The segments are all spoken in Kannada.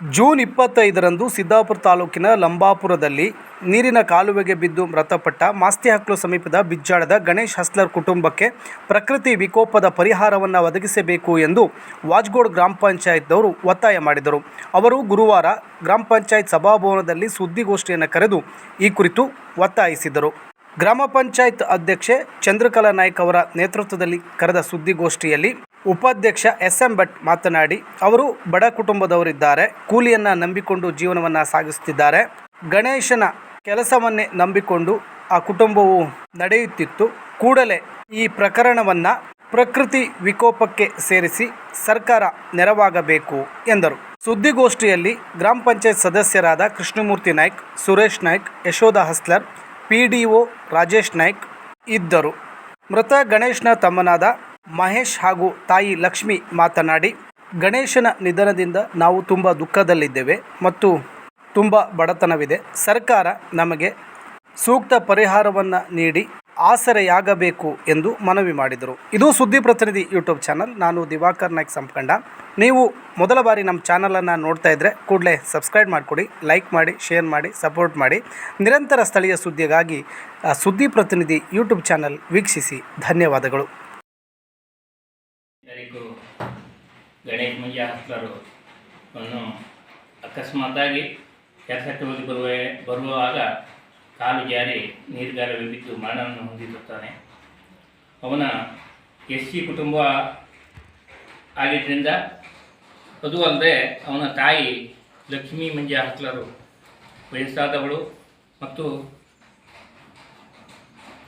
ಜೂನ್ ಇಪ್ಪತ್ತೈದರಂದು ಸಿದ್ದಾಪುರ ತಾಲೂಕಿನ ಲಂಬಾಪುರದಲ್ಲಿ ನೀರಿನ ಕಾಲುವೆಗೆ ಬಿದ್ದು ಮೃತಪಟ್ಟ ಮಾಸ್ತಿ ಹಕ್ಲು ಸಮೀಪದ ಬಿಜ್ಜಾಳದ ಗಣೇಶ್ ಹಸ್ಲರ್ ಕುಟುಂಬಕ್ಕೆ ಪ್ರಕೃತಿ ವಿಕೋಪದ ಪರಿಹಾರವನ್ನು ಒದಗಿಸಬೇಕು ಎಂದು ವಾಜ್ಗೋಡ್ ಗ್ರಾಮ ಪಂಚಾಯತ್ನವರು ಒತ್ತಾಯ ಮಾಡಿದರು. ಅವರು ಗುರುವಾರ ಗ್ರಾಮ ಪಂಚಾಯತ್ ಸಭಾಭವನದಲ್ಲಿ ಸುದ್ದಿಗೋಷ್ಠಿಯನ್ನು ಕರೆದು ಈ ಕುರಿತು ಒತ್ತಾಯಿಸಿದರು. ಗ್ರಾಮ ಪಂಚಾಯತ್ ಅಧ್ಯಕ್ಷೆ ಚಂದ್ರಕಲಾ ನಾಯ್ಕ ಅವರ ನೇತೃತ್ವದಲ್ಲಿ ಕರೆದ ಸುದ್ದಿಗೋಷ್ಠಿಯಲ್ಲಿ ಉಪಾಧ್ಯಕ್ಷ ಎಸ್ ಎಂ ಭಟ್ ಮಾತನಾಡಿ, ಅವರು ಬಡ ಕುಟುಂಬದವರಿದ್ದಾರೆ, ಕೂಲಿಯನ್ನು ನಂಬಿಕೊಂಡು ಜೀವನವನ್ನು ಸಾಗಿಸುತ್ತಿದ್ದಾರೆ ಗಣೇಶನ ಕೆಲಸವನ್ನೇ ನಂಬಿಕೊಂಡು ಆ ಕುಟುಂಬವು ನಡೆಯುತ್ತಿತ್ತು. ಕೂಡಲೇ ಈ ಪ್ರಕರಣವನ್ನು ಪ್ರಕೃತಿ ವಿಕೋಪಕ್ಕೆ ಸೇರಿಸಿ ಸರ್ಕಾರ ನೆರವಾಗಬೇಕು ಎಂದರು. ಸುದ್ದಿಗೋಷ್ಠಿಯಲ್ಲಿ ಗ್ರಾಮ ಪಂಚಾಯತ್ ಸದಸ್ಯರಾದ Krishnamurthy Naik, Suresh Naik, Yashodha Haslar, P D O Rajesh Naik ಇದ್ದರು. ಮೃತ ಗಣೇಶ್ನ ತಮ್ಮನಾದ ಮಹೇಶ್ ಹಾಗೂ ತಾಯಿ ಲಕ್ಷ್ಮಿ ಮಾತನಾಡಿ, ಗಣೇಶನ ನಿಧನದಿಂದ ನಾವು ತುಂಬ ದುಃಖದಲ್ಲಿದ್ದೇವೆ ಮತ್ತು ತುಂಬ ಬಡತನವಿದೆ. ಸರ್ಕಾರ ನಮಗೆ ಸೂಕ್ತ ಪರಿಹಾರವನ್ನು ನೀಡಿ ಆಸರೆಯಾಗಬೇಕು ಎಂದು ಮನವಿ ಮಾಡಿದರು. ಇದು ಸುದ್ದಿ ಪ್ರತಿನಿಧಿ ಯೂಟ್ಯೂಬ್ ಚಾನಲ್. ನಾನು ದಿವಾಕರ್ ನಾಯ್ಕ್ ಸಂಪಂಡ ನೀವು ಮೊದಲ ಬಾರಿ ನಮ್ಮ ಚಾನಲನ್ನು ನೋಡ್ತಾ ಇದ್ದರೆ ಕೂಡಲೇ ಸಬ್ಸ್ಕ್ರೈಬ್ ಮಾಡಿಕೊಡಿ, ಲೈಕ್ ಮಾಡಿ, ಶೇರ್ ಮಾಡಿ, ಸಪೋರ್ಟ್ ಮಾಡಿ. ನಿರಂತರ ಸ್ಥಳೀಯ ಸುದ್ದಿಗಾಗಿ ಸುದ್ದಿ ಪ್ರತಿನಿಧಿ ಯೂಟ್ಯೂಬ್ ಚಾನಲ್ ವೀಕ್ಷಿಸಿ. ಧನ್ಯವಾದಗಳು. ತಾರೀಕು ಗಣೇಶ ಹಾಸ್ಲರು ಅನ್ನು ಅಕಸ್ಮಾತಾಗಿ ಕೆಲಸಕ್ಕೆ ಹೋಗಿ ಬರುವ, ಬರುವಾಗ ಕಾಲು ಜಾರಿ ನೀರುಗಾರ ಬಿದ್ದು ಮರಣವನ್ನು ಹೊಂದಿರುತ್ತಾನೆ. ಅವನ ಎಸ್ ಸಿ ಕುಟುಂಬ ಆಗಿದ್ದರಿಂದ ಅದು ಅಲ್ಲದೆ ಅವನ ತಾಯಿ ಲಕ್ಷ್ಮೀ ಮಂಜ ಹಾಸ್ಲರು, ವಯಸ್ಸಾದವಳು ಮತ್ತು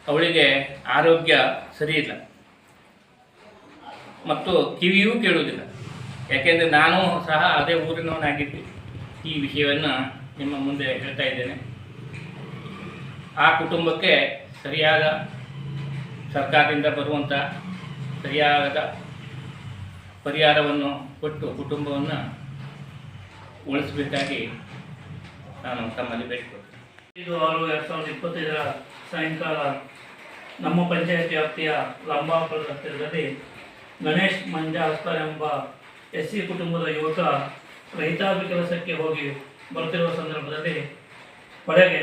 ಅವಳಿಗೆ ಆರೋಗ್ಯ ಸರಿಯಿಲ್ಲ ಮತ್ತು ಕಿವಿಯೂ ಕೇಳುವುದಿಲ್ಲ. ಯಾಕೆಂದರೆ ನಾನು ಸಹ ಅದೇ ಊರಿನವನಾಗಿದ್ದು. ಈ ವಿಷಯವನ್ನು ನಿಮ್ಮ ಮುಂದೆ ಹೇಳ್ತಾ ಇದ್ದೇನೆ. ಆ ಕುಟುಂಬಕ್ಕೆ ಸರಿಯಾದ ಸರ್ಕಾರದಿಂದ ಬರುವಂಥ ಸರಿಯಾದ ಪರಿಹಾರವನ್ನು ಕೊಟ್ಟು ಕುಟುಂಬವನ್ನು ಉಳಿಸಬೇಕಾಗಿ ನಾನು ತಮ್ಮಲ್ಲಿ ಬೇಡಿಕೊಳ್ತೇನೆ. ಐದು ಆರು ಎರಡು ಸಾವಿರದ ಇಪ್ಪತ್ತೈದರ ಸಾಯಂಕಾಲ ನಮ್ಮ ಪಂಚಾಯತ್ ವ್ಯಾಪ್ತಿಯ ಲಂಬಾಪುರ ಹತ್ತಿರದಲ್ಲಿ ಗಣೇಶ್ ಮಂಜಾಸ್ಕರ್ ಎಂಬ ಎಸ್ ಸಿ ಕುಟುಂಬದ ಯುವಕ ರೈತಾಪಿ ಕೆಲಸಕ್ಕೆ ಹೋಗಿ ಬರ್ತಿರುವ ಸಂದರ್ಭದಲ್ಲಿ ಹೊರಗೆ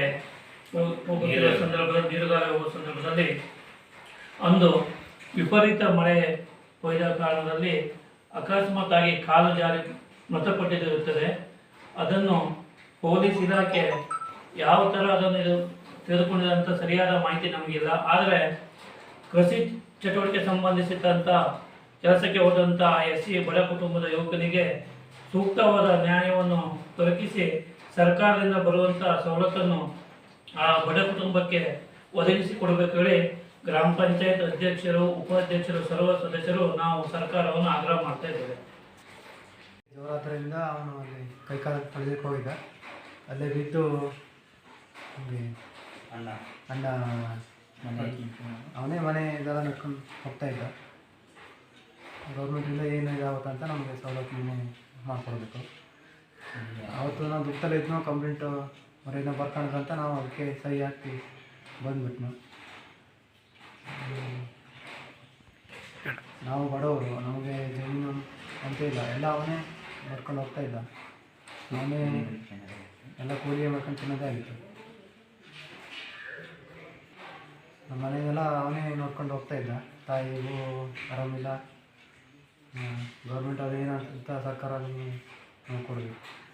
ಹೋಗ್- ಹೋಗುತ್ತಿರುವ ಸಂದರ್ಭದಲ್ಲಿ ನೀರುಗಾಲ ಹೋಗುವ ಸಂದರ್ಭದಲ್ಲಿ ಅಂದು ವಿಪರೀತ ಮಳೆ ಹೊಯ್ದ ಕಾರಣದಲ್ಲಿ ಅಕಸ್ಮಾತ್ತಾಗಿ ಕಾಲು ಜಾರಿ ಮೃತಪಟ್ಟಿದ್ದಿರುತ್ತದೆ ಅದನ್ನು ಪೊಲೀಸ್ ಇಲಾಖೆ ಯಾವ ಥರ ಅದನ್ನು ಇದು ತೆಗೆದುಕೊಂಡಿದೆ ಅಂತ ಸರಿಯಾದ ಮಾಹಿತಿ ನಮಗಿಲ್ಲ. ಆದರೆ ಕೃಷಿ ಚಟುವಟಿಕೆ ಸಂಬಂಧಿಸಿದಂಥ ಕೆಲಸಕ್ಕೆ ಹೋದಂಥ ಎಸ್ ಸಿ ಬಡ ಕುಟುಂಬದ ಯುವಕನಿಗೆ ಸೂಕ್ತವಾದ ನ್ಯಾಯವನ್ನು ದೊರಕಿಸಿ ಸರ್ಕಾರದಿಂದ ಬರುವಂಥ ಸವಲತ್ತನ್ನು ಆ ಬಡ ಕುಟುಂಬಕ್ಕೆ ಒದಗಿಸಿ ಕೊಡಬೇಕು ಹೇಳಿ ಗ್ರಾಮ ಪಂಚಾಯತ್ ಅಧ್ಯಕ್ಷರು ಉಪಾಧ್ಯಕ್ಷರು ಸರ್ವ ಸದಸ್ಯರು ನಾವು ಸರ್ಕಾರವನ್ನು ಆಗ್ರಹ ಮಾಡ್ತಾ ಇದ್ದೇವೆ. ಅವನು ಅಲ್ಲಿ ಕೈಕಾಲ ತೊಳೆದಕ್ಕೆ ಹೋಗಿದ್ದ. ಅಲ್ಲೇ ಬಿದ್ದು ಅಣ್ಣ. ಅಣ್ಣ ಅವನೇ ಮನೆ ಇದೆಲ್ಲ ನಡ್ಕೊಂಡು ಹೋಗ್ತಾ ಇದ್ದ. ಗೌರ್ಮೆಂಟಿಂದ ಏನು ಅಂತ ನಮಗೆ ಸವಲತ್ತು ಮಾಡಿಕೊಡ್ಬೇಕು. ಅವತ್ತು ನಾವು ದುಃಖದಲ್ಲಿ ಇದ್ನೋ ಕಂಪ್ಲೇಂಟ್ ಮರೆಯಿಂದ ಬರ್ಕೊಂಡ್ರಂತ ನಾವು ಅದಕ್ಕೆ ಸಹಿ ಹಾಕಿ ಬಂದ್ಬಿಟ್ನು. ನಾವು ಬಡವರು, ನಮಗೆ ಜಮೀನು ಅಂತ ಇಲ್ಲ, ಎಲ್ಲ ಅವನೇ ಮಾಡ್ಕೊಂಡು ಹೋಗ್ತಾ ಇದ್ದ. ಅವನೇ ಎಲ್ಲ ಕೂಲಿ ಮಾಡ್ಕೊಂಡು ತಿನ್ನೋದೇ ಆಗಿತ್ತು. ನಮ್ಮ ಮನೆಯೆಲ್ಲ ಅವನೇ ನೋಡ್ಕೊಂಡು ಹೋಗ್ತಾ ಇದ್ದ. ತಾಯಿಗೂ ಆರಾಮಿಲ್ಲ. ಗೌರ್ಮೆಂಟ್ ಅದು ಅಂತ ಸರ್ಕಾರ ಅದನ್ನು ನೋಡ್ಕೊಡ್ಬೇಕು